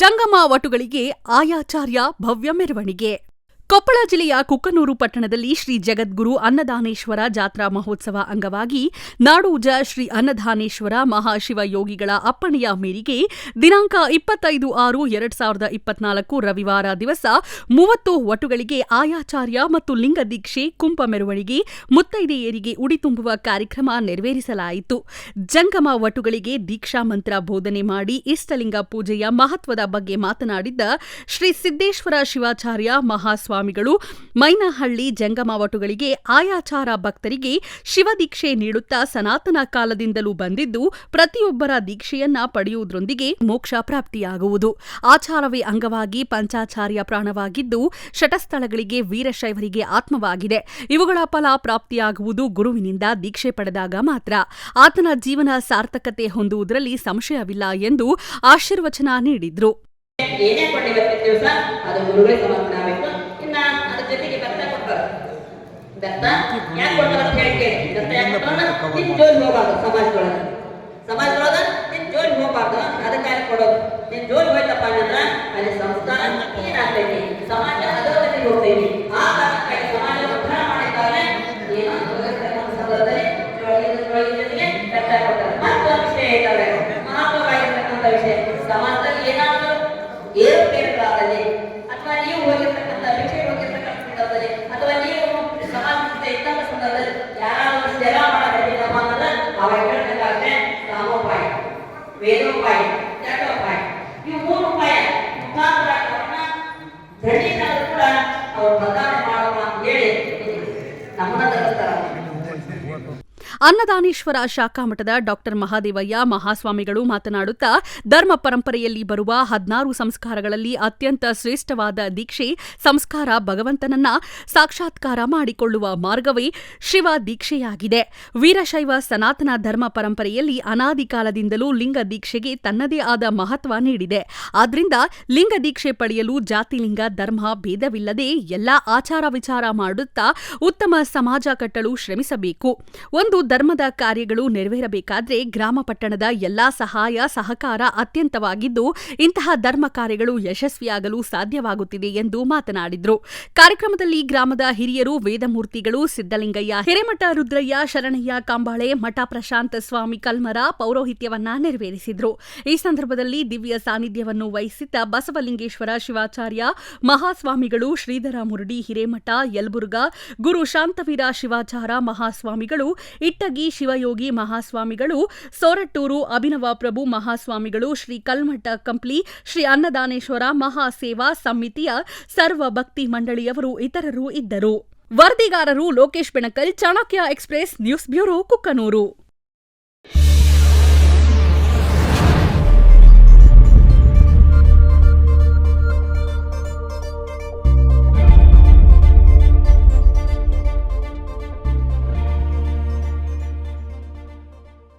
ಜಂಗಮ ವಟುಗಳಿಗೆ ಆಯಾಚಾರ್ಯ ಭವ್ಯ ಮೆರವಣಿಗೆ. ಕೊಪ್ಪಳ ಜಿಲ್ಲೆಯ ಕುಕ್ಕನೂರು ಪಟ್ಟಣದಲ್ಲಿ ಶ್ರೀ ಜಗದ್ಗುರು ಅನ್ನದಾನೇಶ್ವರ ಜಾತ್ರಾ ಮಹೋತ್ಸವ ಅಂಗವಾಗಿ ನಾಡೂಜ ಶ್ರೀ ಅನ್ನದಾನೇಶ್ವರ ಮಹಾಶಿವ ಯೋಗಿಗಳ ಅಪ್ಪಣೆಯ ಮೇರೆಗೆ ದಿನಾಂಕ ಇಪ್ಪತ್ತೈದು ಆರು ಎರಡ್ ಸಾವಿರದ ಇಪ್ಪತ್ನಾಲ್ಕು ರವಿವಾರ ದಿವಸ ಮೂವತ್ತು ವಟುಗಳಿಗೆ ಆಯಾಚಾರ್ಯ ಮತ್ತು ಲಿಂಗ ದೀಕ್ಷೆ ಕುಂಭ ಮೆರವಣಿಗೆ ಮುತ್ತೈದೆಯರಿಗೆ ಉಡಿ ತುಂಬುವ ಕಾರ್ಯಕ್ರಮ ನೆರವೇರಿಸಲಾಯಿತು. ಜಂಗಮ ವಟುಗಳಿಗೆ ದೀಕ್ಷಾ ಮಂತ್ರ ಬೋಧನೆ ಮಾಡಿ ಇಷ್ಟಲಿಂಗ ಪೂಜೆಯ ಮಹತ್ವದ ಬಗ್ಗೆ ಮಾತನಾಡಿದ್ದ ಶ್ರೀ ಸಿದ್ದೇಶ್ವರ ಶಿವಾಚಾರ್ಯ ಮಹಾಸ್ವಾಮಿಗಳು ಮೈನಹಳ್ಳಿ ಜಂಗಮಾವಟುಗಳಿಗೆ ಆಯಾಚಾರ ಭಕ್ತರಿಗೆ ಶಿವದೀಕ್ಷೆ ನೀಡುತ್ತಾ ಸನಾತನ ಕಾಲದಿಂದಲೂ ಬಂದಿದ್ದು ಪ್ರತಿಯೊಬ್ಬರ ದೀಕ್ಷೆಯನ್ನ ಪಡೆಯುವುದರೊಂದಿಗೆ ಮೋಕ್ಷ ಪ್ರಾಪ್ತಿಯಾಗುವುದು. ಆಚಾರವೇ ಅಂಗವಾಗಿ ಪಂಚಾಚಾರ್ಯ ಪ್ರಾಣವಾಗಿದ್ದು ಶಟಸ್ಥಳಗಳಿಗೆ ವೀರಶೈವರಿಗೆ ಆತ್ಮವಾಗಿದೆ. ಇವುಗಳ ಫಲ ಪ್ರಾಪ್ತಿಯಾಗುವುದು ಗುರುವಿನಿಂದ ದೀಕ್ಷೆ ಪಡೆದಾಗ ಮಾತ್ರ. ಆತನ ಜೀವನ ಸಾರ್ಥಕತೆ ಹೊಂದುವುದರಲ್ಲಿ ಸಂಶಯವಿಲ್ಲ ಎಂದು ಆಶೀರ್ವಚನ ನೀಡಿದ್ರು. ಭತ್ತ ಯಾಕೆ ಕೊಡ್ತಾರೆ ಅಂತ ಹೇಳಿ ಕೇಳಿ ಭತ್ತ ಯಾಕೆ ಕೊಡ್ತಾರೆ? ನಿನ್ ಜೋಲಿ ಹೋಗ್ಬಾರ್ದು ಸಮಾಜದೊಳಗೆ. ಸಮಾಜದೊಳಗೆ ನಿನ್ ಜೋಲಿ ಹೋಗ್ಬಾರ್ದು ಅದಕ್ಕಾಗಿ ಕೊಡೋದು. ನಿನ್ ಜೋಲಿ ಹೋಯ್ತಪ್ಪ ಅಂದ್ರೆ ಅಲ್ಲಿ ಸಂಸ್ಕಾರ ಏನಾಗ್ತೈತಿ ಸಮಾಜ ಅಧೋಗತಿಗೆ ಹೋಗ್ತೈತಿ. ಆ ಕಾರಣಕ್ಕಾಗಿ ಸಮಾಜ ವೇದೋಪಾಯ ಜಟೋಪಾಯ ಇವು ಮೂರು ಉಪಾಯ ಮುಖಾಂತರ ಅವ್ರನ್ನ ದೃಢೀಕರಣ ಕೂಡ ಅವ್ರು ಬದಲಾವಣೆ ಮಾಡೋಣ ಅಂತ ಹೇಳಿ ನಮ್ಮನ್ನ ತರಿಸ್ತಾರೆ ಅನ್ನದಾನೇಶ್ವರ ಶಾಖಾಮಠದ ಡಾಕ್ಟರ್ ಮಹಾದೇವಯ್ಯ ಮಹಾಸ್ವಾಮಿಗಳು ಮಾತನಾಡುತ್ತಾ, ಧರ್ಮ ಪರಂಪರೆಯಲ್ಲಿ ಬರುವ ಹದಿನಾರು ಸಂಸ್ಕಾರಗಳಲ್ಲಿ ಅತ್ಯಂತ ಶ್ರೇಷ್ಠವಾದ ದೀಕ್ಷೆ, ಸಂಸ್ಕಾರ ಭಗವಂತನನ್ನ ಸಾಕ್ಷಾತ್ಕಾರ ಮಾಡಿಕೊಳ್ಳುವ ಮಾರ್ಗವೇ ಶಿವ ದೀಕ್ಷೆಯಾಗಿದೆ. ವೀರಶೈವ ಸನಾತನ ಧರ್ಮ ಪರಂಪರೆಯಲ್ಲಿ ಅನಾದಿ ಕಾಲದಿಂದಲೂ ಲಿಂಗ ದೀಕ್ಷೆಗೆ ತನ್ನದೇ ಆದ ಮಹತ್ವ ನೀಡಿದೆ. ಆದ್ದರಿಂದ ಲಿಂಗ ದೀಕ್ಷೆ ಪಡೆಯಲು ಜಾತಿಲಿಂಗ ಧರ್ಮ ಭೇದವಿಲ್ಲದೆ ಎಲ್ಲ ಆಚಾರ ವಿಚಾರ ಮಾಡುತ್ತಾ ಉತ್ತಮ ಸಮಾಜ ಕಟ್ಟಲು ಶ್ರಮಿಸಬೇಕು. ಒಂದು ಧರ್ಮದ ಕಾರ್ಯಗಳು ನೆರವೇರಬೇಕಾದ್ರೆ ಗ್ರಾಮ ಪಟ್ಟಣದ ಎಲ್ಲಾ ಸಹಾಯ, ಸಹಕಾರ ಅತ್ಯಂತವಾಗಿದ್ದು ಇಂತಹ ಧರ್ಮ ಕಾರ್ಯಗಳು ಯಶಸ್ವಿಯಾಗಲು ಸಾಧ್ಯವಾಗುತ್ತಿದೆ ಎಂದು ಮಾತನಾಡಿದ್ರು. ಕಾರ್ಯಕ್ರಮದಲ್ಲಿ ಗ್ರಾಮದ ಹಿರಿಯರು, ವೇದಮೂರ್ತಿಗಳು ಸಿದ್ದಲಿಂಗಯ್ಯ ಹಿರೇಮಠ ರುದ್ರಯ್ಯ, ಶರಣಯ್ಯ ಕಾಂಬಾಳೆ, ಮಠ ಪ್ರಶಾಂತ ಸ್ವಾಮಿ ಕಲ್ಮರ ಪೌರೋಹಿತ್ಯವನ್ನ ನೆರವೇರಿಸಿದ್ರು. ಈ ಸಂದರ್ಭದಲ್ಲಿ ದಿವ್ಯ ಸಾನ್ನಿಧ್ಯವನ್ನು ವಹಿಸಿದ್ದ ಬಸವಲಿಂಗೇಶ್ವರ ಶಿವಾಚಾರ್ಯ, ಮಹಾಸ್ವಾಮಿಗಳು ಶ್ರೀಧರ ಮುರಡಿ ಹಿರೇಮಠ, ಯಲಬುರ್ಗಾ, ಗುರು ಶಾಂತವೀರ ಶಿವಾಚಾರ ಮಹಾಸ್ವಾಮಿಗಳು ಇಟ್ಟಗಿ ಶಿವಯೋಗಿ ಮಹಾಸ್ವಾಮಿಗಳು, ಸೊರಟ್ಟೂರು ಅಭಿನವ ಪ್ರಭು ಮಹಾಸ್ವಾಮಿಗಳು, ಶ್ರೀ ಕಲ್ಮಠ ಕಂಪ್ಲಿ, ಶ್ರೀ ಅನ್ನದಾನೇಶ್ವರ ಮಹಾಸೇವಾ ಸಮಿತಿಯ ಸರ್ವ ಭಕ್ತಿ ಮಂಡಳಿಯವರು ಇತರರು ಇದ್ದರು. ವರದಿಗಾರರು Lokesh Benakal, Chanakya express news bureau Kukkanur.